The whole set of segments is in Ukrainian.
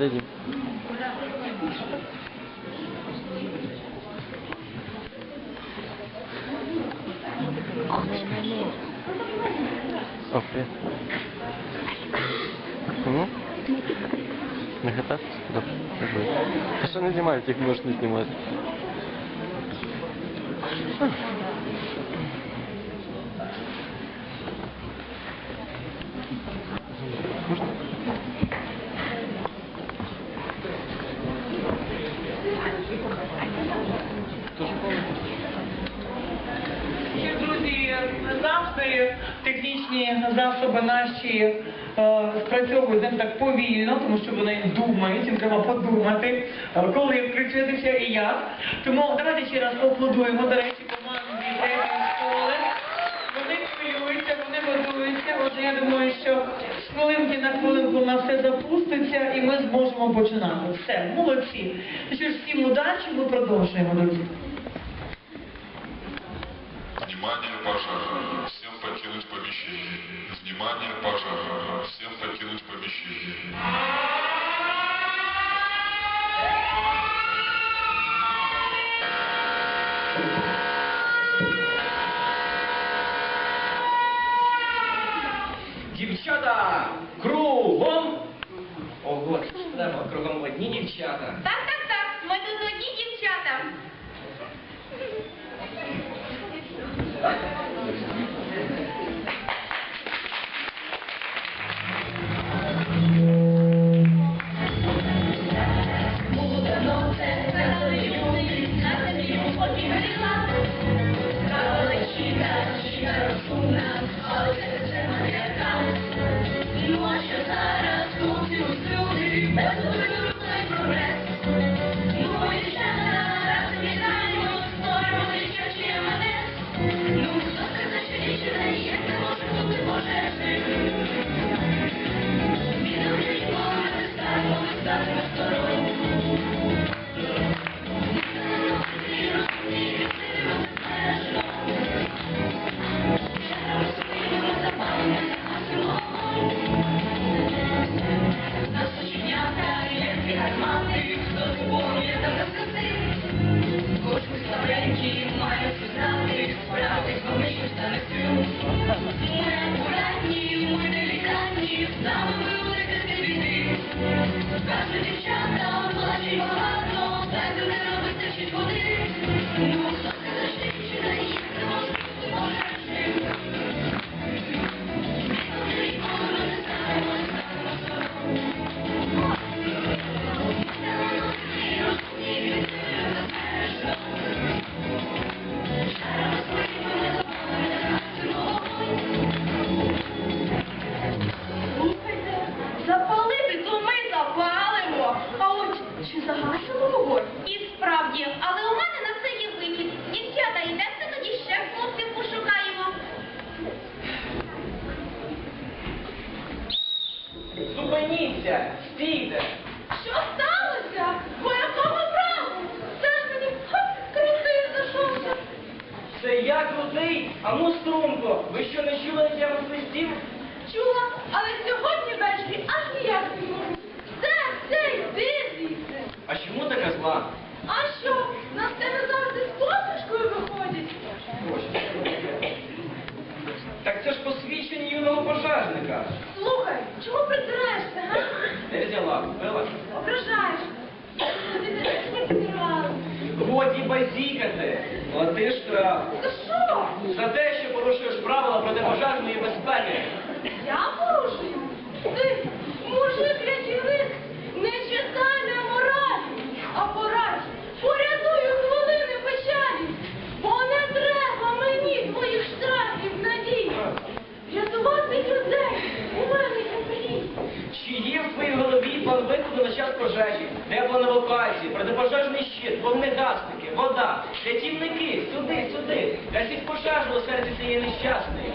де Дім? О, привіт. Кому? Не кататися? Добре, дякую. Та що не знімають, їх можеш не знімати. Можна? Ще, друзі, не завжди технічні наші е, спрацьовують не так повільно, тому що вони думають, їм треба подумати, е, коли включитися і як. Тому давайте ще раз поаплодуємо, до речі, команді третьої школи. Вони хвилюються, вони готуються. Отже, я думаю, що з хвилинки на хвилинку у нас все запуститься і ми зможемо починати. Все, молодці. Ну що ж, всім удачі, ми продовжуємо, друзі. Внимание, пожар! Всем покинуть помещение. Внимание, пожар! Всем покинуть помещение. Дівчата, кругом! Ого, це ж треба кругом одні дівчата. Так, так, так, ми тут одні дівчата. Зупиніться, стійте! Що сталося? По якому праву? Це ж мені крутий зайшовся. Це я крутий, а ну струнко, ви що не чули на тему свистів? Чула, але сьогодні ввечері аж ніяк не можу. Це, це, йди звідси. А чому така зла? А що, на тебе завжди з посмішкою виходять? Ось. Так це ж посвідчення юного пожежника. Слухай, придираєшся, га? Не взяла, купила. Ображаєш. Годі базікати. Плати штраф. За що? За те, що порушуєш правила протипожежної безпеки. Я порушую? Ти, мужик рятівник, не читай на моралі, а порадь, порятую хвилини печалі, бо не треба мені твоїх штрафів надій. Рятувати людей у мене є мрій. Чи є в твоїй виходу на час пожежі? Евакуації, протипожежний щит, вогнегасники, вода, рятівники, сюди, сюди. Гасіть пожежу у серці цієї нещасної.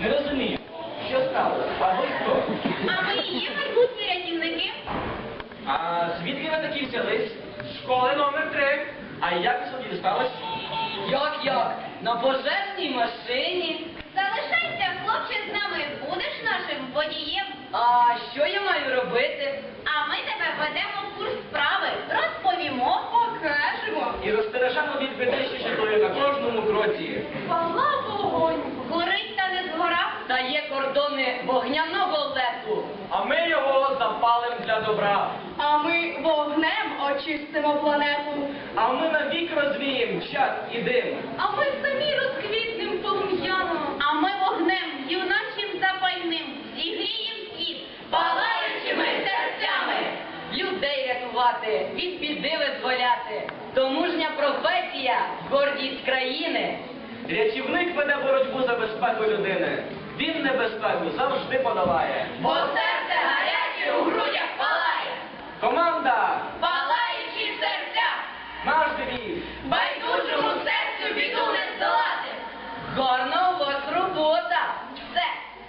Не розумію, що сталося? А ви хто? А ми і є майбутні рятівники. А звідки ви такі взялись? З Школи номер три. А як ви сюди дістались? Як як? На пожежній машині? Залишайся, хлопче, з нами. Будеш нашим водієм. А що я маю робити? А ми тебе ведемо в курс справи, розповімо, покажемо. І розстережемо від біди, що на кожному кроці. Пала вогонь, горить та не згора, дає кордони вогняного лесу. А ми його запалим для добра. А ми вогнем очистимо планету. А ми навік розвіємо час і дим. А ми самі розквітнем полум'яно. А ми вогнем юна палаючими серцями. Людей рятувати, від біди визволяти. То мужня професія, гордість країни. Рятівник веде боротьбу за безпеку людини. Він небезпеку завжди подолає. Бо серце гаряче у грудях палає, Команда! палаючі серця, Наш девіз! байдужому серцю біду не здолати. Гарна у вас робота. Все,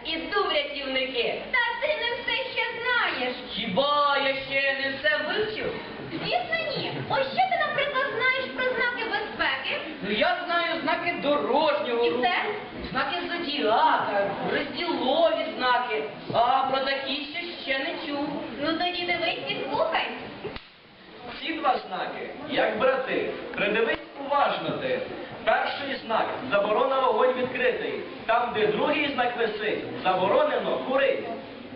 іду в рятівники. Та ти не все ще знаєш. Хіба я ще не все вивчив? Звісно, ні. Ось що ти, наприклад, знаєш про знаки безпеки? Ну я знаю знаки дорожнього І руху, це? знаки зодіака, розділові знаки. А про такі ще ще не чув. Ну тоді дивись і слухай. Ці два знаки, як брати, придивись уважно ти. Перший знак заборона вогонь відкритий. Там, де другий знак висить, заборонено курить.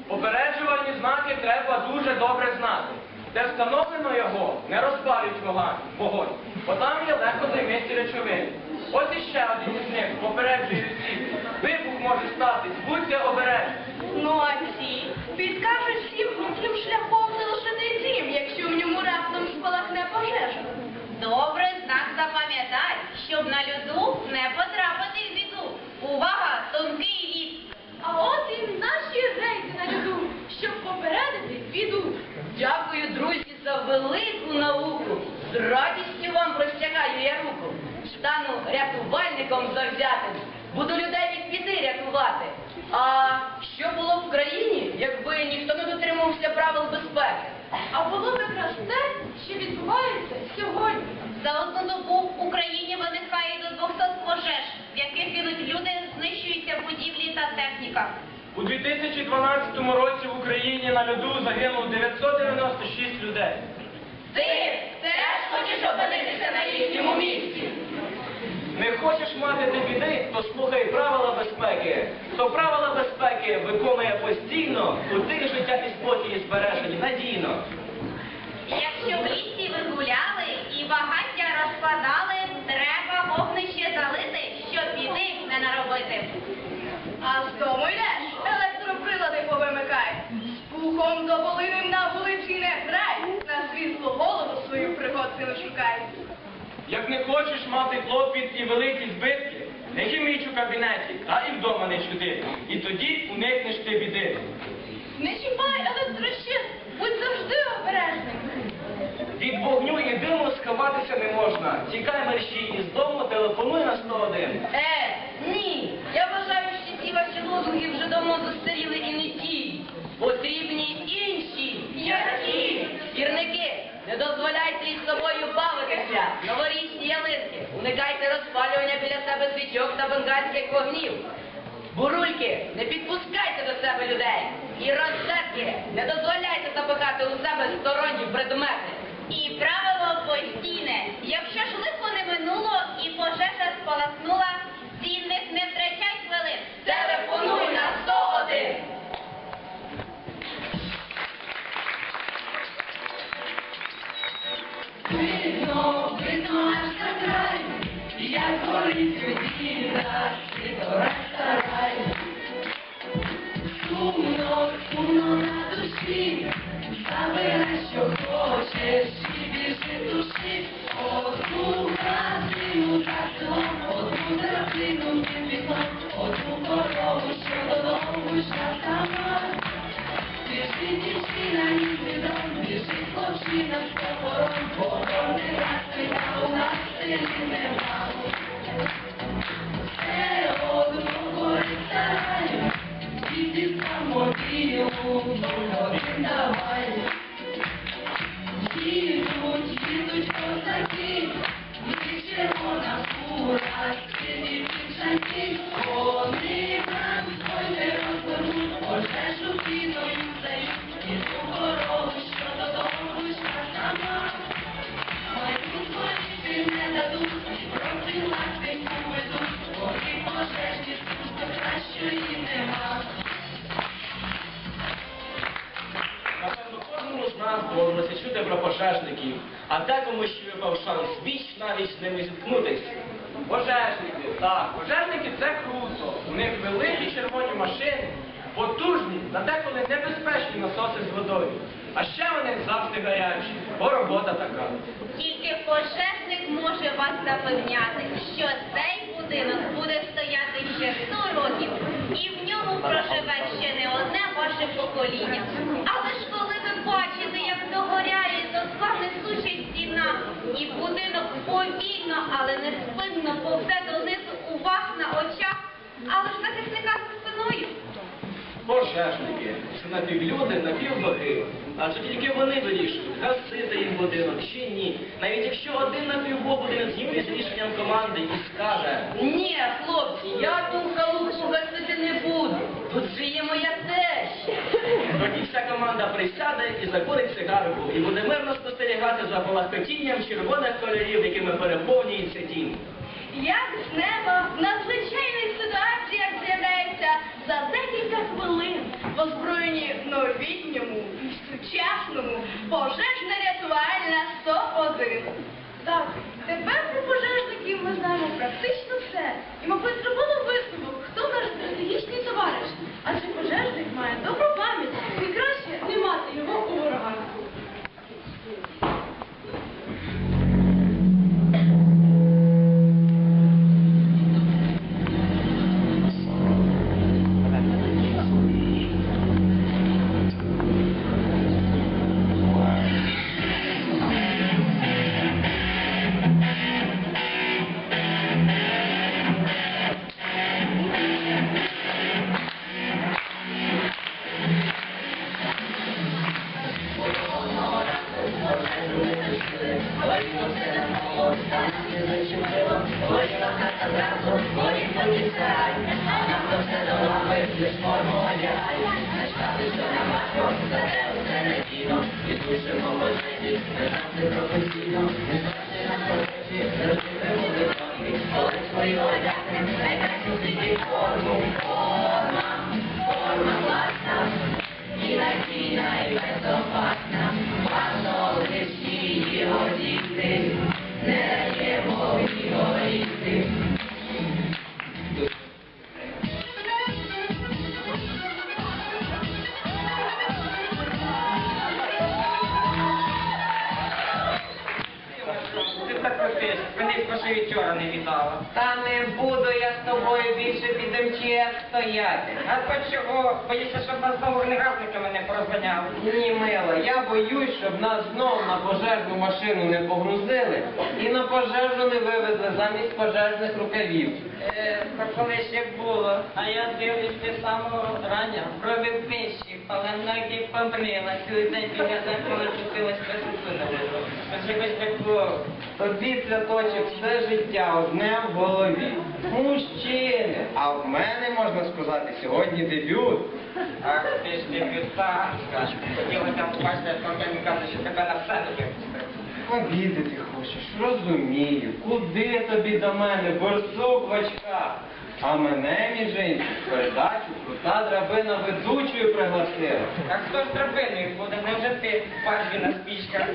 Попереджувальні знаки треба дуже добре знати. Де встановлено його, не розпалюють вогонь, бо там є легко займисті речовини. Ось іще один із них попереджує всіх. Вибух може статись, будьте обережні. Ну а ці підкажуть всім, яким шляхом якщо в ньому раптом спалахне пожежа. Добре знак запам'ятай, щоб на льоду не потрапити в біду. Увага, тонкий лід. А от і наші рейди на льоду, щоб попередити біду. Дякую, друзі, за велику науку. З радістю вам простягаю я руку. Стану рятувальником завзятим. Буду людей від біди рятувати. А що було б в країні, якби ніхто не дотримувався правил безпеки? А було б якраз те, що відбувається сьогодні. За одну добу в Україні виникає до 200 пожеж, в яких гинуть люди, знищуються будівлі та техніка. У 2012 році в Україні на льоду загинуло 996 людей. Ти теж хочеш опинитися на їхньому місці? Не хочеш мати ти біди, то слухай правила безпеки. То правила безпеки виконує постійно, у тих життя і спокій збережені надійно. Якщо в лісі ви гуляли і багаття розкладали, треба вогнище залити, щоб біди не наробити. А з тому йдеш, електроприлади повимикай. З пухом тополиним на вулиці не грай, на світлу голову свою пригодки не шукай. Як не хочеш мати клопіт і великі збитки, не хіміч у кабінеті, та і вдома не чуди. І тоді уникнеш ти біди. Не чіпай електрощит, будь завжди обережним. Від вогню і диму сховатися не можна. Тікай мерщій із дому, телефонуй на 101. Е, ні. Я вважаю, що ці ваші лозунги вже давно застаріли і не ті. Потрібні інші. Які? Сірники, не дозволяйте із собою бавитися. Уникайте розпалювання біля себе свічок та бенгальських вогнів. Бурульки, не підпускайте до себе людей. І розсетки, не дозволяйте запихати у себе сторонні предмети. І правило постійне. Якщо ж лихо не минуло і пожежа спалахнула, цінних не втрачай хвилин. Телефонуй на 101. У нас Напевно, кожному з нас доводилося чути про пожежників, а декому ще випав шанс віч навіть з ними зіткнутися. Пожежники, так, пожежники це круто. У них великі червоні машини, потужні на деколи небезпечні насоси з водою. А ще вони завжди гарячі, бо робота така. Тільки пожежник може вас запевняти, що цей будинок буде стояти ще 100 років, і в ньому проживе ще не одне ваше покоління. Але ж коли ви бачите, як догоряє до вами несуча стіна, і будинок повільно, але неспинно повзе донизу у вас на очах, але ж захисника. Пожежники це напівлюди, напівбоги. Адже тільки вони вирішують, гасити їм будинок чи ні. Навіть якщо один напівбог буде не згідний з рішенням команди і скаже, Ні, хлопці, я ту халупу гасити не буду. Тут же є моя теща. тоді вся команда присяде і закурить цигарку, і буде мирно спостерігати за балахкотінням червоних кольорів, якими переповнюється дім. Як з неба в і сучасному пожежно-рятувальна 101. Так, тепер про пожежників ми знаємо практично все. І, мабуть, зробили Ти ще й вчора не вітала. Та не буду я з тобою більше під МЧС стояти. А то чого? Боїшся, щоб нас знову виноградниками не порозганяли? Ні, мила, я боюсь, щоб нас знов на пожежну машину не погрузили і на пожежу не вивезли замість пожежних рукавів. Е, то колись як було, а я дивлюсь ти самого рання, брови пищі, але ноги побрила, цілий день біля закона чутилась присутина. Тобі цвяточок все життя одне в голові. Мужчини, а в мене можна сказати сьогодні дебют. Ах, ти ж дебютантка. Хотілося побачити, як мені каже, що тебе на сцену випустив. Обідати хочеш, розумію. Куди тобі до мене, борсук в очках? А мене, між іншим, в передачу крута драбина ведучою пригласила. А хто ж драбиною буде? Невже ти на спічка?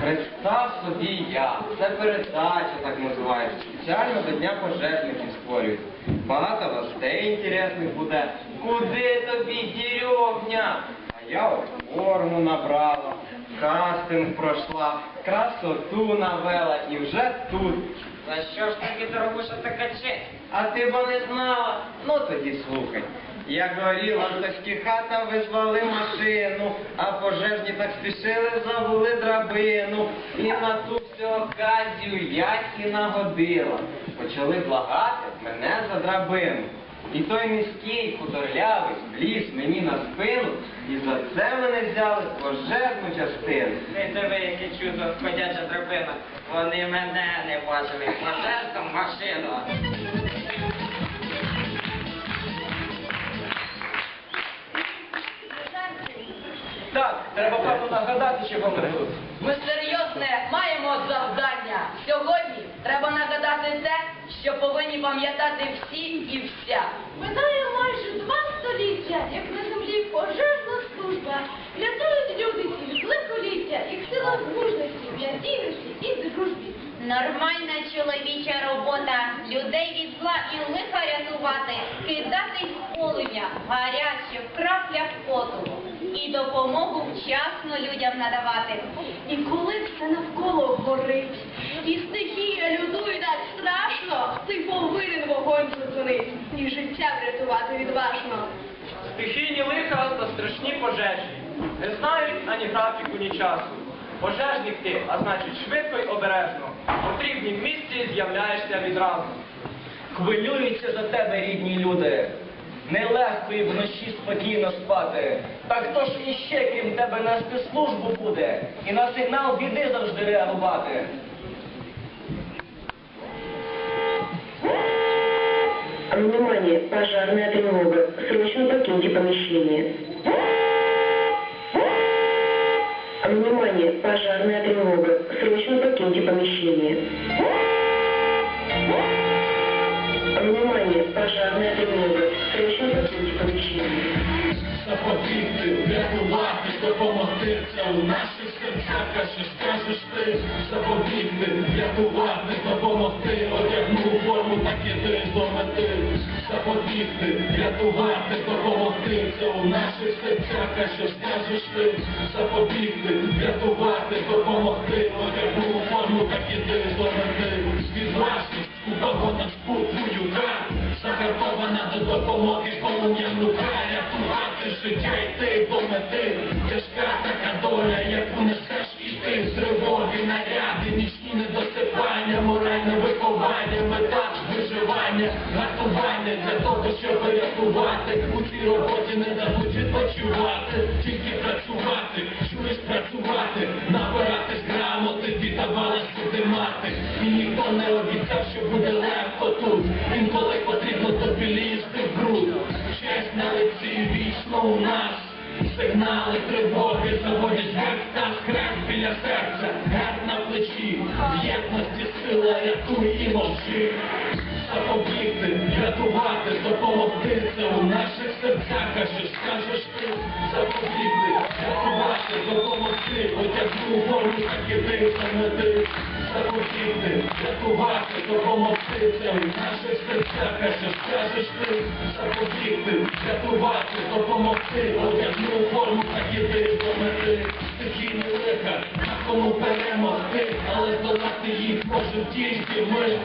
Представ собі я. Це передача так називається. Спеціально до Дня пожежників створюють. Багато гостей інтересних буде. Куди тобі дірьовня? А я от форму набрала, кастинг пройшла, красоту навела і вже тут. За що ж тобі дорогуша така честь? А ти бо не знала? Ну тоді слухай. Як горіла такі хата, визвали машину, а пожежні так спішили, забули драбину. І на ту всю оказію я і нагодила. Почали благати мене за драбину. І той міський хуторлявий вліз мені на спину, і за це мене взяли пожежну частину. Ти диви, яке чудо, ходяча драбина. Вони мене не бачили, пожежну машину. Так, треба певно нагадати, ми тут. Ми серйозне маємо завдання. Сьогодні треба нагадати те, що повинні пам'ятати всі і вся. Минає майже два століття, як на землі пожежна служба. Рятують люди від лихоліття, їх сила в мужності, в надійності і дружбі. Нормальна чоловіча робота людей від зла і лиха рятувати, кидати в полум'я, гаряче в краплях поту і допомогу вчасно людям надавати. І коли все навколо горить, і стихія людує так страшно, ти повинен вогонь зупинити, і життя врятувати відважно. Стихійні лиха та страшні пожежі. Не знають ані графіку, ні часу. Пожежник ти, а значить швидко й обережно. В місці з'являєшся відразу. Хвилюються за тебе, рідні люди. Нелегко і вночі спокійно спати. Та хто ж іще, крім тебе, на спецслужбу буде? І на сигнал біди завжди реагувати. Внимание, пожарная тревога. Срочно покиньте помещение. Внимание, пожарная тревога. Срочно покиньте помещение. Внимание, пожарная тревога. Срочно покиньте помещение. Запобігти, врятувати, допомогти, це у наших серцях, а що скажеш ти, запобігти, врятувати, допомогти, одягну форму, так іди до мети, запобігти, врятувати, допомогти, це у наших серцях, а що скажеш ти, запобігти, врятувати, допомогти, одягну форму, так іди до мети, відважність, у погонах спутую Загартована до допомоги полум'яну рятувати життя йти до мети. Тяжка така доля, яку несеш і ти з тривоги, наряди, нічні недосипання, моральне виховання, мета виживання, гартування для того, щоб рятувати. У цій роботі не дадуть відпочивати, тільки працювати, чуєш працювати, набиратись грамоти, сюди мати. І ніхто не обіцяв, що буде легко тут. Інколи потрібно тобі лізти в груд. Честь на лиці вічно у нас. Сигнали тривоги заводять герб та хрест іди до мети. Запобігти, рятувати, допомогти, це у наших серцях, що скажеш ти, запобігти, рятувати, допомогти, одягну форму, іди до мети. Стихійні лиха, на кому перемогти, але здолати їх можуть тільки ми.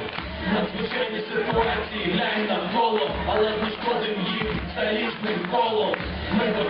Надзвичайні ситуації, глянь навколо, але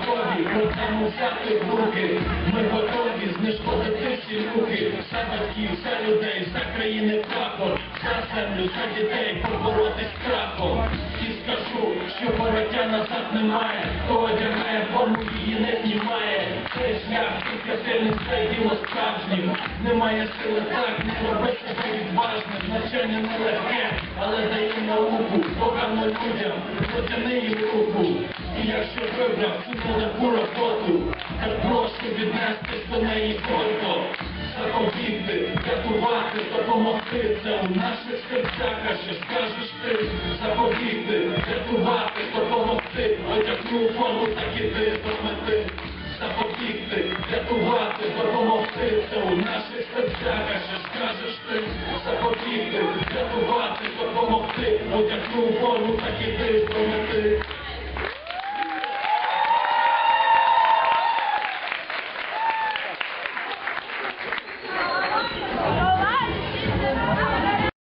готові проблему взяти в руки. Ми готові знешкодити всі руки. За батьків, за людей, за країни прапор, за землю, за дітей поборотись страхом. І скажу, що бороття назад немає, хто одягає форму, її не знімає. Цей шлях тільки сильний стає діло справжнім. Немає сили так, не роби себе відважним. Навчання нелегке, але дає науку, погано людям, протяни їм руку. І якщо вибрав цю нелегку роботу, то прошу віднести до неї гордо. Запобігти, рятувати, допомогти, це у наших серцях, а що скажеш ти, запобігти, рятувати, допомогти, одягну форму, так іди до мети. Запобігти, рятувати, допомогти, це у наших серцях, а що скажеш ти, запобігти, рятувати, допомогти, одягну форму, так іди до мети.